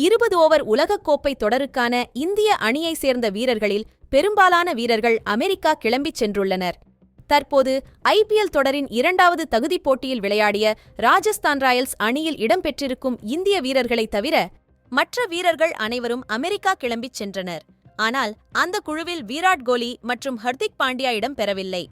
இருபது ஓவர் உலகக்கோப்பை தொடருக்கான இந்திய அணியைச் சேர்ந்த வீரர்களில் பெரும்பாலான வீரர்கள் அமெரிக்கா கிளம்பிச் சென்றுள்ளனர். தற்போது ஐபிஎல் தொடரின் இரண்டாவது தகுதிப் போட்டியில் விளையாடிய ராஜஸ்தான் ராயல்ஸ் அணியில் இடம்பெற்றிருக்கும் இந்திய வீரர்களைத் தவிர மற்ற வீரர்கள் அனைவரும் அமெரிக்கா கிளம்பிச் சென்றனர். ஆனால் அந்த குழுவில் விராட் கோலி மற்றும் ஹர்திக் பாண்டியா இடம் பெறவில்லை.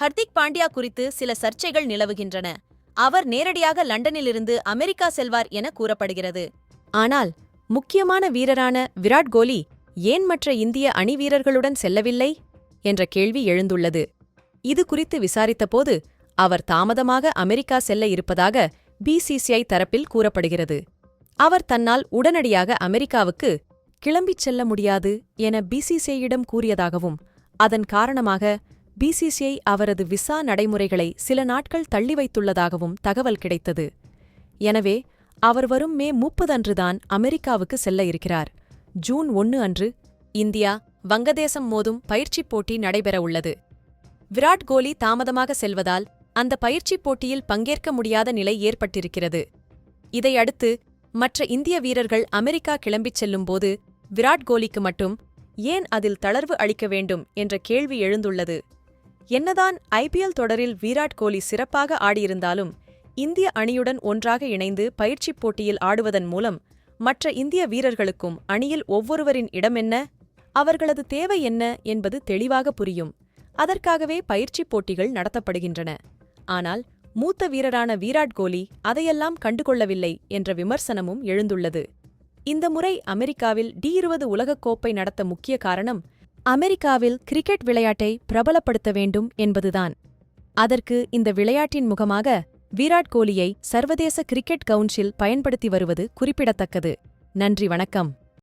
ஹர்திக் பாண்டியா குறித்து சில சர்ச்சைகள் நிலவுகின்றன. அவர் நேரடியாக லண்டனிலிருந்து அமெரிக்கா செல்வார் என கூறப்படுகிறது. ஆனால் முக்கியமான வீரரான விராட் கோலி ஏன் மற்ற இந்திய அணி வீரர்களுடன் செல்லவில்லை? என்ற கேள்வி எழுந்துள்ளது. இது குறித்து விசாரித்தபோது அவர் தாமதமாக அமெரிக்கா செல்ல இருப்பதாக பிசிசிஐ தரப்பில் கூறப்படுகிறது. அவர் தன்னால் உடனடியாக அமெரிக்காவுக்கு கிளம்பிச் செல்ல முடியாது என பிசிசிஐயிடம் கூறியதாகவும் அதன் காரணமாக பிசிசிஐ அவரது விசா நடைமுறைகளை சில நாட்கள் தள்ளி வைத்துள்ளதாகவும் தகவல் கிடைத்தது. எனவே அவர் வரும் மே முப்பது அன்றுதான் அமெரிக்காவுக்கு செல்ல இருக்கிறார். ஜூன் ஒன்று அன்று இந்தியா வங்கதேசம் மோதும் பயிற்சிப் போட்டி நடைபெறவுள்ளது விராட் கோலி தாமதமாக செல்வதால் அந்த பயிற்சிப் போட்டியில் பங்கேற்க முடியாத நிலை ஏற்பட்டிருக்கிறது. இதையடுத்து மற்ற இந்திய வீரர்கள் அமெரிக்கா கிளம்பிச் செல்லும்போது விராட் கோலிக்கு மட்டும் ஏன் அதில் தளர்வு அளிக்க வேண்டும் என்ற கேள்வி எழுந்துள்ளது. என்னதான் ஐபிஎல் தொடரில் விராட் கோலி சிறப்பாக ஆடியிருந்தாலும் இந்திய அணியுடன் ஒன்றாக இணைந்து பயிற்சிப் போட்டியில் ஆடுவதன் மூலம் மற்ற இந்திய வீரர்களுக்கும் அணியில் ஒவ்வொருவரின் இடம் என்ன அவர்களது தேவை என்ன என்பது தெளிவாக புரியும். அதற்காகவே பயிற்சிப் போட்டிகள் நடத்தப்படுகின்றன. ஆனால் மூத்த வீரரான விராட் கோலி அதையெல்லாம் கண்டுகொள்ளவில்லை என்ற விமர்சனமும் எழுந்துள்ளது. இந்த முறை அமெரிக்காவில் டி இருபது உலகக்கோப்பை நடத்த முக்கிய காரணம் அமெரிக்காவில் கிரிக்கெட் விளையாட்டை பிரபலப்படுத்த வேண்டும் என்பதுதான். அதற்கு இந்த விளையாட்டின் முகமாக விராட் கோலியை சர்வதேச கிரிக்கெட் கவுன்சில் பயன்படுத்தி வருவது குறிப்பிடத்தக்கது. நன்றி வணக்கம்.